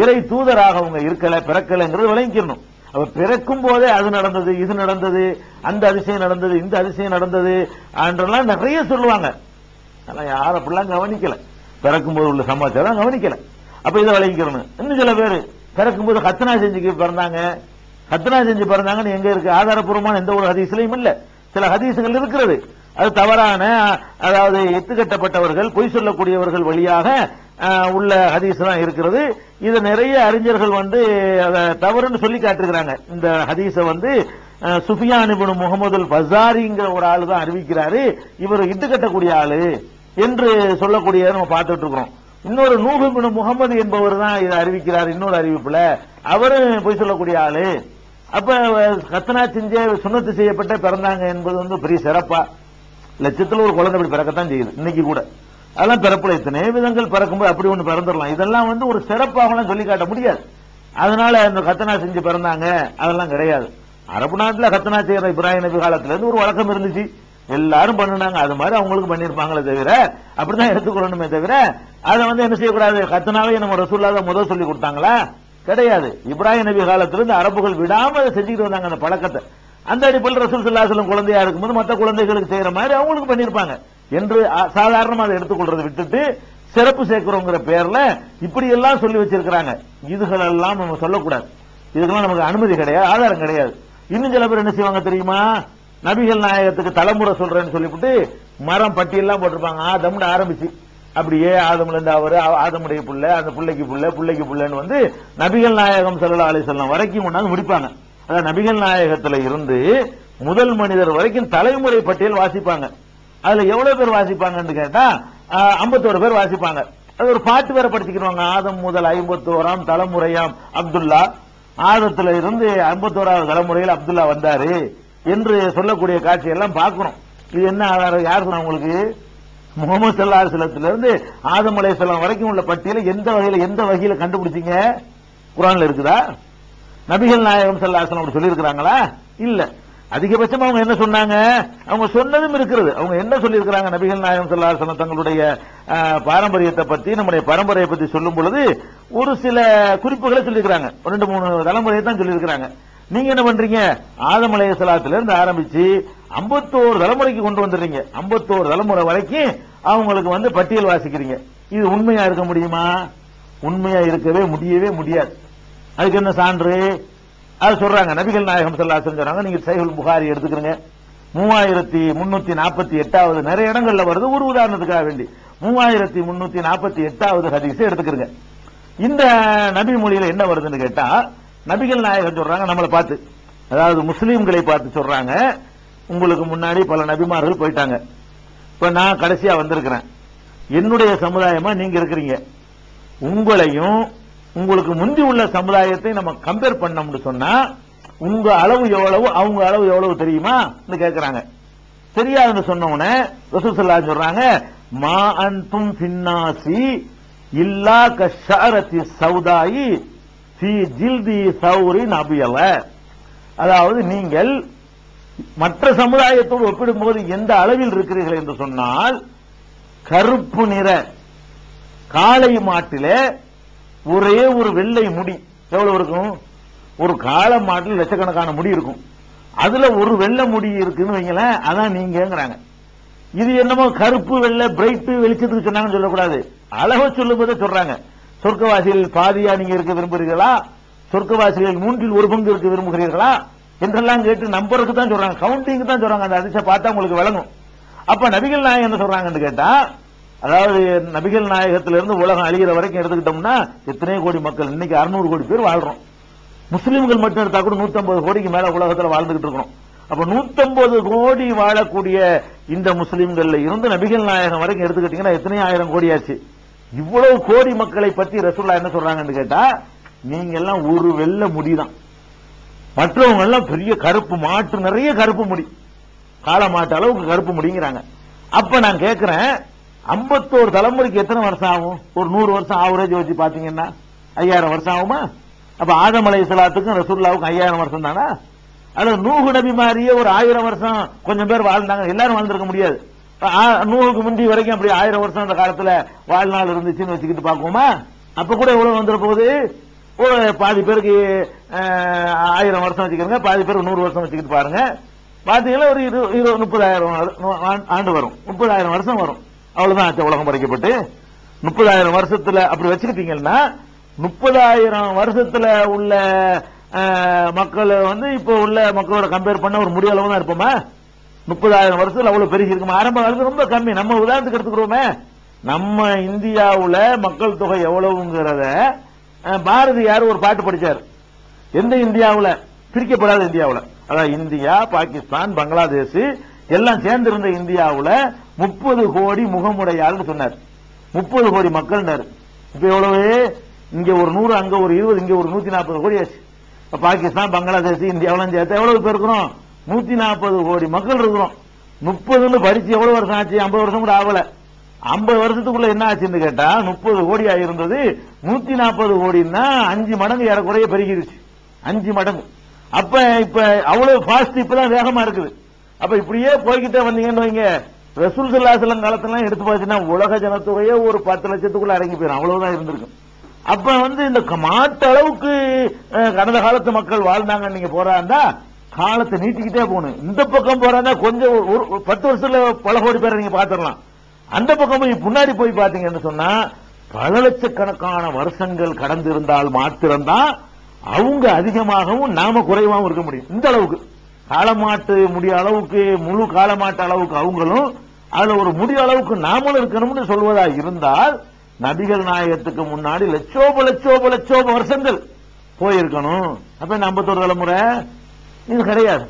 இறை தூதராக அவங்க இருக்கல பிறக்கலைங்கிறது விளங்கிக்கணும் அவ பிறக்கும் போதே அது நடந்தது இது நடந்தது அந்த அதிசயம் நடந்தது இந்த அதிசயம் நடந்தது என்றெல்லாம் நிறைய சொல்லுவாங்க. ஆனா யாரும் அப்படிலாம் கவனிக்கல. பிறக்கும்போது உள்ள சமாச்சாரம் கவனிக்கல. அப்ப இதை விளங்கிக்கணும். இன்னும் சில பேர் பிறக்கும்போது ஹத்தனா செஞ்சுக்கு பிறந்தாங்க. ஹத்தனா செஞ்சு பிறந்தாங்கன்னு எங்க இருக்கு? ஆதாரப்பூர்வமான எந்த ஒரு ஹதீஸ்லயும் இல்ல. சில ஹதீசுகள் இருக்கிறது. அது தவறான அதாவது எத்துக்கட்டப்பட்டவர்கள் பொய் சொல்லக்கூடியவர்கள் வழியாக உள்ள ஹதீஸ் தான் இருக்கிறது. இதை நிறைய அறிஞர்கள் வந்து அதை தவறுன்னு சொல்லி காட்டுகிறாங்க இந்த ஹதீஸை வந்து அஹ், சுஃபியான் இப்னு முகமது பசாரிங்கிற ஒரு ஆளு தான் அறிவிக்கிறாரு. இவர் இட்டுக்கட்டக்கூடிய ஆளு என்று சொல்லக்கூடிய நம்ம பார்த்துட்டு இருக்கிறோம் இன்னொரு நூஹு முகமது என்பவர் தான் இதை அறிவிக்கிறார் இன்னொரு அறிவிப்புல. அவரும் பொய் சொல்லக்கூடிய ஆளு. அப்ப கத்தனா செஞ்ச சுண்ணத்து செய்யப்பட்ட பிறந்தாங்க என்பது வந்து பெரிய சிறப்பா. லட்சத்தில் ஒரு குழந்தை இப்படி பிறக்கத்தான் செய்யுது. இன்னைக்கு கூட. அதெல்லாம் பிறப்புல எத்தனை விதங்கள் பிறக்கும்போது அப்படி ஒன்று பிறந்துடலாம். இதெல்லாம் வந்து ஒரு சிறப்பாகலாம் சொல்லி காட்ட முடியாது. அதனால இந்த கத்தனா செஞ்சு பிறந்தாங்க அதெல்லாம் கிடையாது. அரபு நாட்டில் கத்தனா செய்யற இப்ராஹிம் நபி காலத்துல இருந்து ஒரு வழக்கம் இருந்துச்சு. எல்லாரும் பண்ணினாங்க. அது மாதிரி அவங்களுக்கு பண்ணிருப்பாங்களே தவிர அப்படிதான் எடுத்துக்கொள்ளணுமே தவிர அதை வந்து என்ன செய்யக்கூடாது? கத்தனாவே நம்ம ரசூல்லா முதல் சொல்லி கொடுத்தாங்களா? கிடையாது. இப்ராஹிம் நபி காலத்திலிருந்து அரபுகள் விடாம அதை செஞ்சுக்கிட்டு வந்தாங்க அந்த பழக்கத்தை. அந்த அடிப்படையில் ரசூல் சல்லாஹலம் குழந்தையா இருக்கும்போது மற்ற குழந்தைகளுக்கு செய்யற மாதிரி அவங்களுக்கு பண்ணிருப்பாங்க என்று சாதாரணமாக சாதாரணமா அதை எடுத்துக்கொள்றதை விட்டுட்டு சிறப்பு சேர்க்கிறோங்கிற பேர்ல இப்படி எல்லாம் சொல்லி வச்சிருக்கிறாங்க. இதுகளெல்லாம் நம்ம சொல்லக்கூடாது. இதுக்கெல்லாம் நமக்கு அனுமதி கிடையாது ஆதாரம் கிடையாது. இன்னும் சில பேர் என்ன செய்வாங்க தெரியுமா? நபிகள் நாயகத்துக்கு தலைமுறை சொல்றேன்னு சொல்லிவிட்டு மரம் பட்டியெல்லாம் போட்டிருப்பாங்க. ஆதம்னு ஆரம்பிச்சு. அப்படியே ஆதம்ல இருந்து அவரு ஆ- ஆதமுடைய புள்ள அந்த புள்ளைக்கு புள்ள பிள்ளைக்கு புள்ளன்னு வந்து நபிகள் நாயகம் ஸல்லல்லாஹு அலைஹி செல்லம் வரைக்கும் கொண்டாந்து முடிப்பாங்க. அதாவது நபிகள் நாயகத்துல இருந்து முதல் மனிதர் வரைக்கும் தலைமுறை பட்டியல் வாசிப்பாங்க. அதுல எவ்வளவு பேர் வாசிப்பாங்கன்னு கேட்டா ஐம்பத்தோரு பேர் வாசிப்பாங்க. அது ஒரு பாட்டு வேற படிச்சுக்கிடுவாங்க ஆதம் முதல் ஐம்பத்தோராம் தலைமுறையாம் அப்துல்லா. ஆதத்துல இருந்து ஐம்பத்தோராவது தலைமுறையில் அப்துல்லா வந்தாரு என்று சொல்லக்கூடிய காட்சி எல்லாம் பார்க்கிறோம் இது என்ன ஆதாரம்? யார் சொன்னா உங்களுக்கு? முகமது சல்லா அலுவலத்துல இருந்து ஆதம் அலைஹிஸ்ஸலாம் வரைக்கும் உள்ள பட்டியல எந்த வகையில எந்த வகையில கண்டுபிடிச்சீங்க? குரான்ல இருக்குதா? நபிகள் நாயகம் சல்லாசனம் அப்படி சொல்லியிருக்கிறாங்களா? இல்ல. அதிகபட்சம் அவங்க என்ன சொன்னாங்க? அவங்க சொன்னதும் இருக்கிறது. அவங்க என்ன சொல்லியிருக்கிறாங்க? நபிகள் நாயகம் சல்லாசனம் தங்களுடைய பாரம்பரியத்தை பத்தி நம்முடைய பரம்பரையை பத்தி சொல்லும் பொழுது ஒரு சில குறிப்புகளை சொல்லியிருக்கிறாங்க. ஒரு ரெண்டு மூணு தலைமுறையை தான் சொல்லியிருக்கிறாங்க. நீங்க என்ன பண்றீங்க? ஆதமலைய அலைஹிஸ்ஸலாத்துல இருந்து ஆரம்பிச்சு 51 தலைமுறைக்கு கொண்டு வந்துடுறீங்க. 51 தலைமுறை வரைக்கும் அவங்களுக்கு வந்து பட்டியல் வாசிக்கிறீங்க. இது உண்மையா இருக்க முடியுமா? உண்மையா இருக்கவே முடியவே முடியாது. அதுக்கு என்ன சான்று? அது சொல்றாங்க. நபிகள் நாயகம் ஸல்லல்லாஹு சொல்றாங்க நீங்க சைஹுல் புகாரி எடுத்துக்கிறீங்க மூவாயிரத்தி முன்னூத்தி நாற்பத்தி எட்டாவது நிறைய இடங்கள்ல வருது. ஒரு உதாரணத்துக்காக வேண்டி. மூவாயிரத்தி முன்னூத்தி நாற்பத்தி எட்டாவது ஹதீஸ் எடுத்துக்கிறீங்க இந்த நபி மொழியில என்ன வருதுன்னு கேட்டா நபிகள் நாயகம் சொல்றாங்க நம்மளை பார்த்து. அதாவது முஸ்லீம்களை பார்த்து சொல்றாங்க. உங்களுக்கு முன்னாடி பல நபிமார்கள் போயிட்டாங்க. இப்ப நான் கடைசியா வந்திருக்கிறேன். என்னுடைய சமுதாயமா நீங்க இருக்கிறீங்க. உங்களையும் உங்களுக்கு முந்தி உள்ள சமுதாயத்தை நம்ம கம்பேர் பண்ணோம்னு சொன்னா உங்க அளவு எவ்வளவு அவங்க அளவு எவ்வளவு தெரியுமா? கேட்கிறாங்க தெரியாதுன்னு சொன்ன உடனே ரசூல் சொல்றாங்க மா அன்தும் பின்னாசி இல்லா கஷாரத்தி சவுதாயி ஃபி ஜில்தி சௌரின் அபியல அதாவது நீங்கள் மற்ற சமுதாயத்தோடு ஒப்பிடும்போது எந்த அளவில் இருக்கிறீர்கள் என்று சொன்னால் கருப்பு நிற காளை மாட்டிலே ஒரே ஒரு வெள்ளை முடி. எவ்வளவு இருக்கும்? ஒரு காலம் மாட்டில் லட்சக்கணக்கான முடி இருக்கும். அதுல ஒரு வெள்ளை முடி இருக்குன்னு வைங்களேன் அதான் நீங்கிறாங்க இது என்னமோ கருப்பு வெள்ளை பிரைட் வெளிச்சத்துக்கு சொன்னாங்கன்னு சொல்லக்கூடாது. அழக சொல்லும் போதே சொல்றாங்க. சொர்க்கவாசிகள் பாதியா நீங்க இருக்க விரும்புகிறீர்களா? சொர்க்கவாசிகள் மூன்றில் ஒரு பங்கு இருக்க விரும்புகிறீர்களா? என்றெல்லாம் கேட்டு நம்பருக்கு தான் சொல்றாங்க. கவுண்டிங் தான் சொல்றாங்க. அந்த அதிசயம் பார்த்தா உங்களுக்கு விளங்கும். அப்ப நபிகள் நாயகம் என்ன சொல்றாங்கன்னு கேட்டா அதாவது நபிகள் நாயகத்திலிருந்து உலகம் அழிகிற வரைக்கும் எடுத்துக்கிட்டோம்னா எத்தனை கோடி மக்கள் இன்னைக்கு 600 கோடி பேர் வாழ்றோம். முஸ்லீம்கள் மட்டும் எடுத்தா கூட 150 கோடிக்கு மேல உலகத்தில் வாழ்ந்துகிட்டு இருக்கணும் அப்ப 150 கோடி வாழக்கூடிய இந்த முஸ்லிம்கள்ல இருந்து நபிகள் நாயகம் வரைக்கும் எடுத்துக்கிட்டீங்கன்னா எத்தனை ஆயிரம் கோடி ஆச்சு. இவ்வளவு கோடி மக்களை பத்தி ரசூல்லா என்ன சொல்றாங்கன்னு கேட்டா நீங்க எல்லாம் ஒரு வெள்ள முடிதான். மற்றவங்க எல்லாம் பெரிய கருப்பு மாட்டு நிறைய கருப்பு முடி. காளை மாட்டு அளவுக்கு கருப்பு முடிங்கிறாங்க. அப்ப நான் கேட்கிறேன் 51 தலைமுறைக்கு எத்தனை வருஷம் ஆகும்? ஒரு நூறு வருஷம் ஆவரேஜ் வச்சு பாத்தீங்கன்னா ஐயாயிரம் வருஷம் ஆகுமா? அப்ப ஆதம் அலை சலாத்துக்கும் ரசூல்லாவுக்கும் ஐயாயிரம் வருஷம் தானா? அதுல நூகு நபி மாதிரியே ஒரு ஆயிரம் வருஷம் கொஞ்சம் பேர் வாழ்ந்தாங்க. எல்லாரும் வாழ்ந்திருக்க முடியாது. நூறுக்கு முந்தி வரைக்கும் அப்படி ஆயிரம் வருஷம் அந்த காலத்துல வாழ்நாள் இருந்துச்சுன்னு வச்சுக்கிட்டு பாக்குவோமா அப்ப கூட எவ்வளவு வந்துட போகுது? ஒரு பாதி பேருக்கு ஆயிரம் வருஷம் வச்சுக்கிறங்க பாதி பேருக்கு நூறு வருஷம் வச்சுக்கிட்டு பாருங்க. பாத்தீங்கன்னா ஒரு இரு இருபது முப்பதாயிரம் ஆண்டு வரும். முப்பதாயிரம் வருஷம் வரும். அவ்வளவுதான் ஆச்சு உலகம் படைக்கப்பட்டு. முப்பதாயிரம் வருஷத்துல அப்படி வச்சிருப்பீங்கன்னா முப்பதாயிரம் வருஷத்துல உள்ள மக்கள் வந்து இப்போ உள்ள மக்களோட கம்பேர் பண்ண ஒரு முடிவு அளவு தான் இருப்போமா? முப்பதாயிரம் வருஷத்துல அவ்வளவு பெருகி இருக்குமா ஆரம்ப காலத்துல ரொம்ப கம்மி. நம்ம உதாரணத்துக்கு எடுத்துக்கிறோமே. நம்ம இந்தியாவுல மக்கள் தொகை எவ்வளவுங்கிறத பாரதி பாரதியார் ஒரு பாட்டு படிச்சார். எந்த இந்தியாவுல? பிரிக்கப்படாத இந்தியாவுல. அதாவது இந்தியா பாகிஸ்தான் பங்களாதேஷ் எல்லாம் சேர்ந்து இருந்த இந்தியாவுல முப்பது கோடி முகமுடையாள்னு சொன்னார். முப்பது கோடி மக்கள் இப்ப எவ்வளவு? இங்க ஒரு நூறு அங்க ஒரு இருபது இங்க ஒரு நூத்தி நாற்பது கோடி ஆச்சு. பாகிஸ்தான் பங்களாதேஷ் இந்தியாவெல்லாம் சேர்த்து எவ்வளவு பேர் இருக்கிறோம்? நூத்தி நாற்பது கோடி மக்கள் இருக்கிறோம். முப்பதுன்னு படிச்சு எவ்வளவு வருஷம் ஆச்சு? ஐம்பது வருஷம் கூட ஆகல. ஐம்பது வருஷத்துக்குள்ள என்ன ஆச்சுன்னு கேட்டா முப்பது கோடி ஆயிருந்தது. நூத்தி நாற்பது கோடின்னா அஞ்சு மடங்கு ஏறக்குறைய பெருகிருச்சு. அஞ்சு மடங்கு. அப்ப இப்ப அவ்வளவு பாஸ்ட் இப்பதான் வேகமா இருக்குது. அப்ப இப்படியே போய்கிட்டே வந்தீங்கன்னு வைங்க. ரசூல் சல்லாசலம் காலத்தெல்லாம் எடுத்து பார்த்தீங்கன்னா உலக ஜனத்தொகையே ஒரு பத்து லட்சத்துக்குள்ள அடங்கி போயிடும் அவ்வளவுதான் இருந்திருக்கும் அப்ப வந்து இந்த க- மாட்டு அளவுக்கு கடந்த காலத்து மக்கள் வாழ்ந்தாங்கன்னு நீங்க போறாருந்தா காலத்தை நீட்டிக்கிட்டே போகணும். இந்த பக்கம் போறாருந்தா கொஞ்சம் ஒரு- பத்து வருஷத்துல பல கோடி பேரை நீங்க பாத்துடலாம் அந்த பக்கம் போய் முன்னாடி போய் பாத்தீங்கன்னு சொன்னா பல லட்சக்கணக்கான வருஷங்கள் கடந்து இருந்தால் மாத்திரம்தான் அவங்க அதிகமாகவும் நாம குறைவாகவும் இருக்க முடியும். இந்த அளவுக்கு. காலமாட்டு முடிய அளவுக்கு முழு காலமாட்டு அளவுக்கு அவங்களும் அதுல ஒரு முடிய அளவுக்கு நாமளும் இருக்கணும்னு சொல்வதா இருந்தால் நபிகள் நாயகத்துக்கு முன்னாடி லட்சோப லட்சோப லட்சோப வருஷங்கள் போயிருக்கணும். அப்ப இந்த ஐம்பத்தோரு தலைமுறை இது கிடையாது.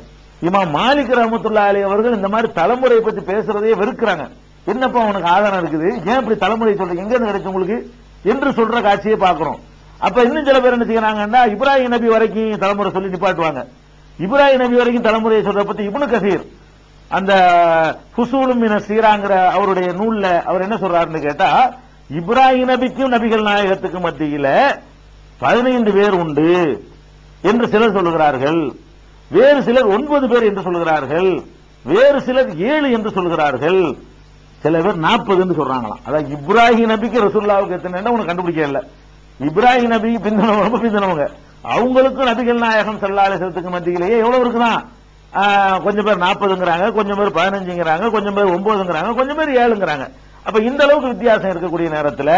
இமாம் மாலிக் ரஹமத்துல்லா அலி அவர்கள் இந்த மாதிரி தலைமுறை பத்தி பேசுறதையே வெறுக்கிறாங்க. என்னப்பா உனக்கு ஆதாரம் இருக்குது? ஏன் இப்படி தலைமுறை சொல்றீங்க? எங்க இருந்து கிடைச்சு உங்களுக்கு? என்று சொல்ற காட்சியை பாக்குறோம் அப்ப இன்னும் சில பேர் என்ன செய்யறாங்கன்னா இப்ராஹிம் நபி வரைக்கும் தலைமுறை சொல்லி நிப்பாட்டுவாங்க. இப்ராஹிம் நபி வரைக்கும் தலைமுறையை சொல்ற பத்தி இப்னு கசீர் அந்த ஹுசூலும் மின சீராங்கிற அவருடைய நூல்ல அவர் என்ன சொல்றாருன்னு கேட்டா இப்ராஹிம் நபிக்கும் நபிகள் நாயகத்துக்கும் மத்தியில பதினைந்து பேர் உண்டு என்று சிலர் சொல்லுகிறார்கள். வேறு சிலர் ஒன்பது பேர் என்று சொல்லுகிறார்கள். வேறு சிலர் ஏழு என்று சொல்லுகிறார்கள். சில பேர் நாற்பது என்று சொல்றாங்களாம். அதாவது இப்ராஹிம் நபிக்கு ரசூல்லாவுக்கு எத்தனை உனக்கு கண்டுபிடிக்க இல்லை. இப்ராஹிம் நபி பிந்தனவங்க ரொம்ப பிந்தனவங்க அவங்களுக்கும் நபிகள் நாயகம் சல்லாலசத்துக்கு மத்தியிலேயே எவ்வளவு இருக்குதான் கொஞ்சம் பேர் நாற்பதுங்கிறாங்க கொஞ்சம் பேர் பதினஞ்சுங்கிறாங்க கொஞ்சம் பேர் ஒன்பதுங்கிறாங்க கொஞ்சம் பேர் ஏழுங்கிறாங்க. அப்ப இந்த அளவுக்கு வித்தியாசம் இருக்கக்கூடிய நேரத்தில்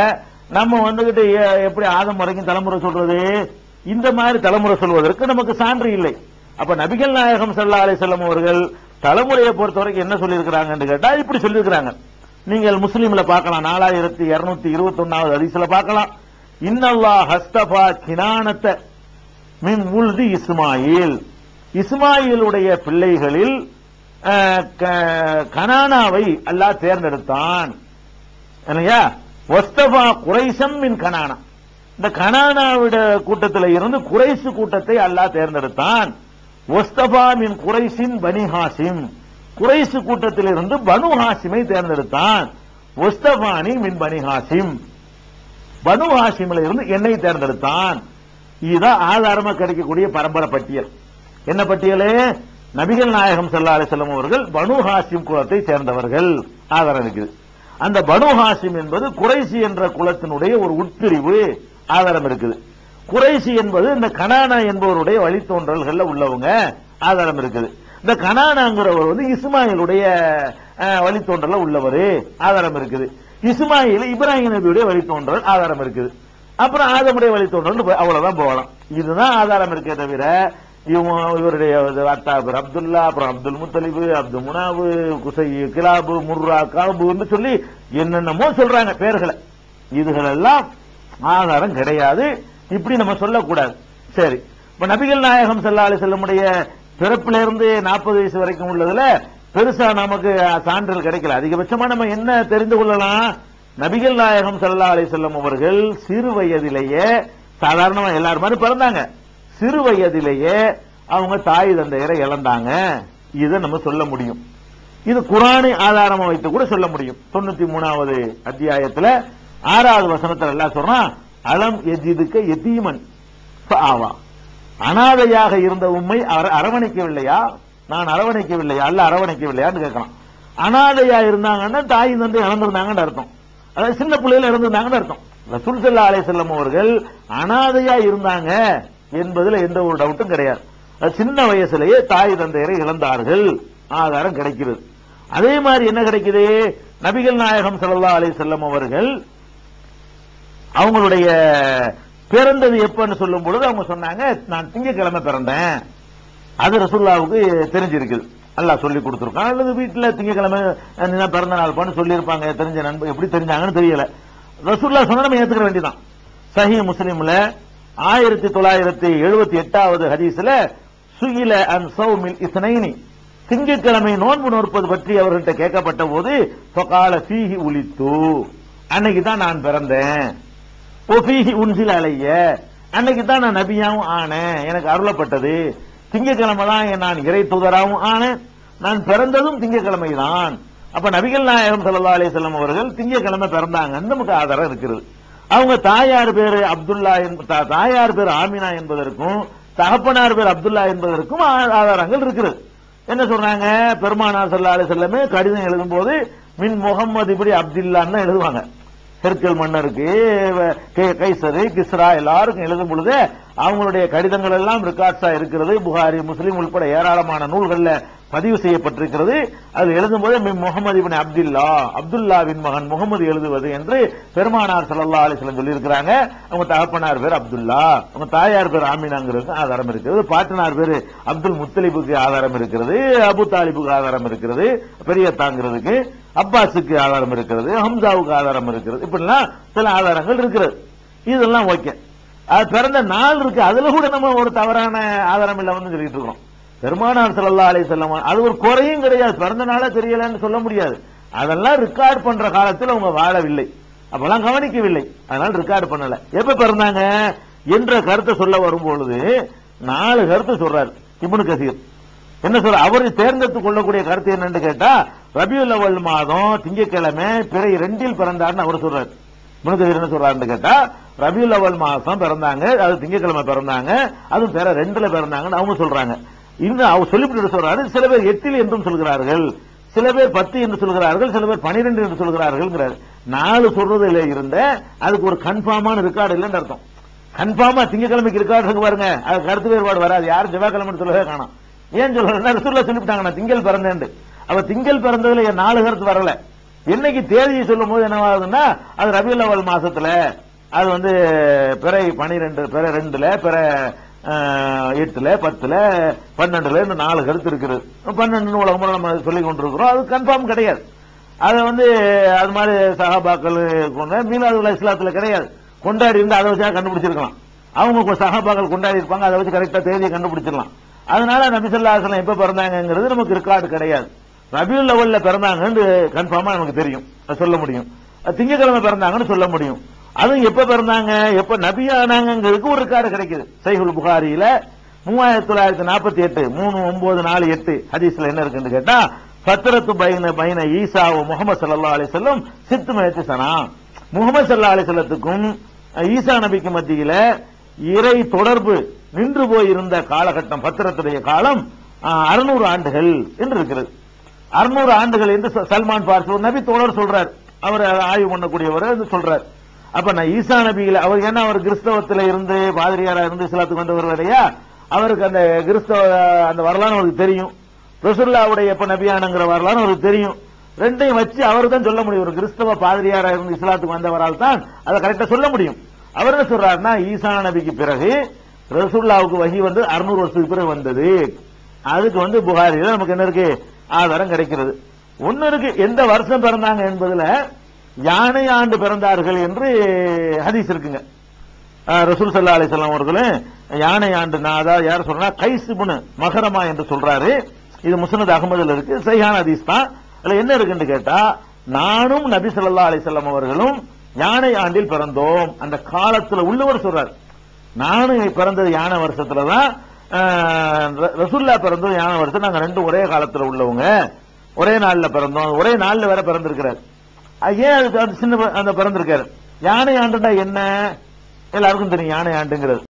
நம்ம வந்துகிட்டு எப்படி ஆதம் வரைக்கும் தலைமுறை சொல்றது? இந்த மாதிரி தலைமுறை சொல்வதற்கு நமக்கு சான்று இல்லை. அப்ப நபிகள் நாயகம் ஸல்லல்லாஹு அலைஹி அவர்கள் தலைமுறையை பொறுத்த வரைக்கும் என்ன சொல்லியிருக்கிறாங்கன்னு கேட்டா இப்படி சொல்லியிருக்கிறாங்க. நீங்கள் முஸ்லீம்ல பார்க்கலாம் நாலாயிரத்தி இருநூத்தி இருபத்தி ஒன்னாவது அதிசல பார்க்கலாம். இன்னல்லா ஹஸ்தபா கினானத்தை மின் உல்தி இஸ்மாயில். இஸ்மாயிலுடைய பிள்ளைகளில் க- கனானாவை அல்லாஹ் தேர்ந்தெடுத்தான். இல்லையா? ஒஸ்தபா குறைசம் மின் கனானா. இந்த கனானாவிட கூட்டத்தில் இருந்து குறைசு கூட்டத்தை அல்லாஹ் தேர்ந்தெடுத்தான். ஒஸ்தபா மின் குறைசின் பனி ஹாசிம் குறைசு கூட்டத்தில் இருந்து பனு ஹாசிமை தேர்ந்தெடுத்தான். ஒஸ்தபானி மின் பனி ஹாசிம் பனு ஹாசிமில் இருந்து என்னை தேர்ந்தெடுத்தான். இதுதான் ஆதாரமா கிடைக்கக்கூடிய பரம்பரை பட்டியல். என்ன பட்டியலே? நபிகள் நாயகம் ஸல்லல்லாஹு அலைஹி அவர்கள் பனு ஹாசிம் குலத்தை சேர்ந்தவர்கள். ஆதாரம் இருக்குது. அந்த பனு ஹாசிம் என்பது குறைசி என்ற குலத்தினுடைய ஒரு உட்பிரிவு. ஆதாரம் இருக்குது. குறைசி என்பது இந்த கனானா என்பவருடைய வழித்தோன்றல்கள்ல உள்ளவங்க. ஆதாரம் இருக்குது. இந்த கனானாங்கிறவர் வந்து இஸ்மாயிலுடைய வழித்தோன்றல உள்ளவர். ஆதாரம் இருக்குது. இஸ்மாயில் இப்ராஹிம் நபியுடைய வழித்தோன்றல் ஆதாரம் இருக்குது. அப்புறம் ஆதமுடைய வழித்தோன்றல் போய் அவ்வளவுதான் போகலாம் இதுதான் ஆதாரம் இருக்கே தவிர இவன் இவருடைய அத்தா அப்துல்லா அப்புறம் அப்துல் முத்தலிபு அப்துல் முனாவு குசை கிலாபு முர்ரா காபுன்னு சொல்லி என்னென்னமோ சொல்றாங்க பேர்களை. இதுகளெல்லாம் ஆதாரம் கிடையாது. இப்படி நம்ம சொல்லக்கூடாது. சரி. இப்ப நபிகள் நாயகம் ஸல்லல்லாஹு செல்லமுடைய பிறப்புல இருந்து நாற்பது வயசு வரைக்கும் உள்ளதுல பெருசா நமக்கு சான்றிதழ் கிடைக்கல. அதிகபட்சமா நம்ம என்ன தெரிந்து கொள்ளலாம்? நபிகள் நாயகம் சல்லா அலி செல்லம் அவர்கள் சிறு வயதிலேயே சாதாரணமா எல்லாரும் மாதிரி பிறந்தாங்க. சிறு வயதிலேயே அவங்க தாய் தந்தையரை இழந்தாங்க. இதை நம்ம சொல்ல முடியும். இது குரானை ஆதாரமா வைத்து கூட சொல்ல முடியும். தொண்ணூத்தி மூணாவது அத்தியாயத்துல ஆறாவது வசனத்துல எல்லாம் சொல்றான் அலம் எஜிதுக்க எத்தீமன் ஆவா அனாதையாக இருந்த உண்மை அவர் அரவணைக்கவில்லையா? நான் அரவணைக்கவில்லையா? அல்ல அரவணைக்கவில்லையான்னு கேட்கலாம். அனாதையா இருந்தாங்கன்னா தாய் தந்தை இழந்திருந்தாங்கன்னு அர்த்தம். அதாவது சின்ன பிள்ளைகள் இறந்திருந்தாங்கன்னு அர்த்தம். ரசூல் அலே செல்லம் அவர்கள் அனாதையா இருந்தாங்க என்பதுல எந்த ஒரு டவுட்டும் கிடையாது. அது சின்ன வயசுலயே தாய் தந்தையரை இழந்தார்கள். ஆதாரம் கிடைக்கிறது. அதே மாதிரி என்ன கிடைக்குது? நபிகள் நாயகம் ஸல்லல்லாஹு அலைஹி செல்லம் அவர்கள் அவங்களுடைய பிறந்தது எப்பன்னு சொல்லும் பொழுது அவங்க சொன்னாங்க நான் திங்கக்கிழமை பிறந்தேன். அது ரசுல்லாவுக்கு தெரிஞ்சிருக்குது. அல்லாஹ் சொல்லி கொடுத்துருக்கான். அல்லது வீட்டில் திங்கக்கிழமை என்ன பிறந்த நாள் பண்ணு சொல்லியிருப்பாங்க. தெரிஞ்ச நண்பர் எப்படி தெரிஞ்சாங்கன்னு தெரியல. ரசூல்லா சொன்னா நம்ம ஏத்துக்க வேண்டியதான் சஹி முஸ்லீம்ல ஆயிரத்தி தொள்ளாயிரத்தி எழுபத்தி எட்டாவது ஹதீஸ்ல சுகில அன் சௌமில் இஸ்னைனி. திங்கட்கிழமை நோன்பு நோற்பது பற்றி அவர்கள்ட்ட கேட்கப்பட்ட போது சொகால சீஹி உளித்து அன்னைக்கு தான் நான் பிறந்தேன். ஒஃபீஹி உன்சில் அலைய. அன்னைக்கு தான் நான் நபியாவும் ஆனேன். எனக்கு அருளப்பட்டது. திங்கக்கிழமை தான் நான் இறை தூதராகவும் ஆனேன். நான் பிறந்ததும் திங்கக்கிழமை தான் அப்ப நபிகள் நாயகம் சல்லா அலைஹி வஸல்லம் அவர்கள் திங்கக்கிழமை பிறந்தாங்கன்னு நமக்கு ஆதாரம் இருக்கிறது அவங்க தாயார் பேரு அப்துல்லா என்ப- தா- தாயார் பேர் ஆமினா என்பதற்கும் தகப்பனார் பேர் அப்துல்லா என்பதற்கும் ஆ- ஆதாரங்கள் இருக்கிறது என்ன சொல்றாங்க பெருமானார் சல்லா அலைஹி கடிதம் கடிதம் எழுதும்போது மின் முகம்மது இப்படி அப்துல்லான்னு தான் எழுதுவாங்க. ஹெர்கல் மன்னருக்கு வ- கைசரு கிஸ்ரா எல்லாருக்கும் எழுதும் பொழுது அவங்களுடைய கடிதங்கள் எல்லாம் ரெக்கார்ட்ஸா இருக்கிறது. புகாரி முஸ்லீம் உட்பட ஏராளமான நூல்களில் பதிவு செய்யப்பட்டிருக்கிறது. அது எழுதும் போது முகமது இபின் அப்துல்லா அப்துல்லாவின் மகன் முகமது எழுதுவது என்று பெருமானார் சல்லா அலிஸ்லம் சொல்லியிருக்கிறாங்க. அவங்க தகப்பனார் பேர் அப்துல்லா அவங்க தாயார் பேர் ஆமினாங்கிறதுக்கு ஆதாரம் இருக்கிறது பாட்டனார் பேர் அப்துல் முத்தலிபுக்கு ஆதாரம் இருக்கிறது அபு தாலிபுக்கு ஆதாரம் இருக்கிறது பெரிய தாங்கிறதுக்கு அப்பாஸுக்கு ஆதாரம் இருக்கிறது ஹம்சாவுக்கு ஆதாரம் இருக்கிறது இப்படிலாம் சில ஆதாரங்கள் இருக்கிறது. இதெல்லாம் ஓகே. அது பிறந்த நாள் இருக்கு அதுல கூட நம்ம ஒரு தவறான ஆதாரம் இல்லாமன்னு சொல்லிட்டு இருக்கோம். பெருமானார் ஸல்லல்லாஹு அலை செல்லமா அது ஒரு குறையும் கிடையாது. பிறந்த நாளே தெரியலன்னு சொல்ல முடியாது. அதெல்லாம் ரெக்கார்ட் பண்ற காலத்தில் அவங்க வாழவில்லை. அப்பெல்லாம் கவனிக்கவில்லை. அதனால ரெக்கார்ட் பண்ணல. எப்ப பிறந்தாங்க? என்ற கருத்தை சொல்ல வரும்பொழுது நாலு கருத்து சொல்றாரு இப்னு கசீர். என்ன சொல்ற? அவர் தேர்ந்தெடுத்துக் கொள்ளக்கூடிய கருத்து என்னன்னு கேட்டா ரபியுல் அவல் மாதம் திங்கட்கிழமை பிறை ரெண்டில் பிறந்தார்னு அவர் சொல்றாரு. முனுக்கதிர் என்ன சொல்றாருன்னு கேட்டா ரபியுல் அவல் மாசம் பிறந்தாங்க அது திங்கட்கிழமை பிறந்தாங்க அதுவும் பிற ரெண்டுல பிறந்தாங்கன்னு அவங்க சொல்றாங்க. இன்னும் அவர் சொல்லிவிட்டு சொல்றாரு சில பேர் எட்டில் என்றும் சொல்கிறார்கள் சில பேர் பத்து என்று சொல்கிறார்கள் சில பேர் பனிரெண்டு என்று சொல்கிறார்கள் நாலு சொல்றதுல இருந்த அதுக்கு ஒரு கன்ஃபார்மான ரெக்கார்டு இல்லைன்னு அர்த்தம். கன்ஃபார்மா திங்கக்கிழமைக்கு ரெக்கார்டு இருக்கு பாருங்க அது கருத்து வேறுபாடு வராது. யாரும் செவ்வாய்க்கிழமை சொல்லவே காணும். ஏன் சொல்றேன்னா ரசூல்லா சொல்லிவிட்டாங்க நான் திங்கள் பிறந்தேன் அவ திங்கள் பிறந்ததுல என் நாலு கருத்து வரல. என்னைக்கு தேதியை சொல்லும் போது என்னவாகுதுன்னா அது ரபியுல் அவல் மாசத்துல. அது வந்து பிறை பனிரெண்டு பிற ரெண்டுல பிற எட்டுல பத்துல பன்னெண்டுல இந்த நாலு கருத்து இருக்குது. பன்னெண்டு உலகமுறை நம்ம சொல்லி கொண்டிருக்கிறோம். அது கன்ஃபார்ம் கிடையாது. அதை வந்து அது மாதிரி சகாபாக்கள் கொண்ட மீனாதுல்லா இஸ்லாத்துல கிடையாது. கொண்டாடி இருந்து அதை வச்சா கண்டுபிடிச்சிருக்கலாம். அவங்க சகாபாக்கள் கொண்டாடி இருப்பாங்க அதை வச்சு கரெக்டா தேதியை கண்டுபிடிச்சிடலாம். அதனால நபிசல்லாசலம் எப்ப பிறந்தாங்கிறது நமக்கு ரெக்கார்டு கிடையாது. ரபியுல் லெவல்ல பிறந்தாங்கன்னு கன்ஃபார்மா நமக்கு தெரியும். சொல்ல முடியும். திங்கக்கிழமை பிறந்தாங்கன்னு சொல்ல முடியும். அதுவும் எப்ப பிறந்தாங்க? எப்ப நபியானாங்கிறதுக்கு ஒரு ரெக்கார்டு கிடைக்குது. சைகுல் புகாரியில மூவாயிரத்தி தொள்ளாயிரத்தி நாற்பத்தி எட்டு மூணு ஒன்பது நாலு எட்டு ஹதீஸ்ல என்ன இருக்குன்னு கேட்டா பத்திரத்து பைன பைன ஈசா முகமது சல்லா அலிசல்லம் சித்து மயத்து சனா. முகமது சல்லா அலிசல்லத்துக்கும் ஈசா நபிக்கு மத்தியில இறை தொடர்பு நின்று போயிருந்த காலகட்டம் பத்திரத்துடைய காலம் அறுநூறு ஆண்டுகள் என்று இருக்கிறது. அறுநூறு ஆண்டுகள் என்று ச- சல்மான் பார்சி ஒரு நபி தோழர் சொல்றார். அவர் ஆய்வு பண்ணக்கூடியவர் சொல்றார். அப்ப நான் ஈசா நபியில அவர் என்ன அவர் கிறிஸ்தவத்தில் இருந்து பாதிரியாரா இருந்து இஸ்லாத்துக்கு வந்தவர் இல்லையா அவருக்கு அந்த கிறிஸ்தவ அந்த வரலாறு அவருக்கு தெரியும். ரசுல்லாவுடைய எப்ப நபியானங்கிற வரலாறு அவருக்கு தெரியும். ரெண்டையும் வச்சு அவர் தான் சொல்ல முடியும். ஒரு கிறிஸ்தவ பாதிரியாரா இருந்து இஸ்லாத்துக்கு வந்தவரால் தான் அதை கரெக்டா சொல்ல முடியும். அவர் என்ன சொல்றாருன்னா ஈசா நபிக்கு பிறகு ரசுல்லாவுக்கு வகி வந்து அறுநூறு வருஷத்துக்கு பிறகு வந்தது. அதுக்கு வந்து புகாரில நமக்கு என்ன இருக்கு? ஆதாரம் கிடைக்கிறது. ஒன்னு இருக்கு எந்த வருஷம் பிறந்தாங்க என்பதுல யானை ஆண்டு பிறந்தார்கள் என்று ஹதீஸ் இருக்குங்க. ரசூல் சல்லா அலிசல்லாம் அவர்களும் யானை ஆண்டு நான் யார் சொல்றா கைசுபுனு மகரமா என்று சொல்றாரு. இது முசனது அகமதுல இருக்கு சைஹான் ஹதீஸ் தான். அதுல என்ன இருக்குன்னு கேட்டா நானும் நபி சொல்லா அலைஹி அவர்களும் யானை ஆண்டில் பிறந்தோம். அந்த காலத்துல உள்ளவர் சொல்றாரு. நானும் பிறந்தது யானை வருஷத்துல தான் ரசுல்லா பிறந்தோம் யானை வருஷம் நாங்க ரெண்டும் ஒரே காலத்துல உள்ளவங்க. ஒரே நாள்ல பிறந்தோம். ஒரே நாள்ல வேற பிறந்திருக்கிறார். ஏன் அதுக்கு சின்ன ப- அந்த பிறந்திருக்காரு? யானை ஆண்டுனா என்ன? எல்லாருக்கும் தெரியும். யானை ஆண்டுங்கிறது.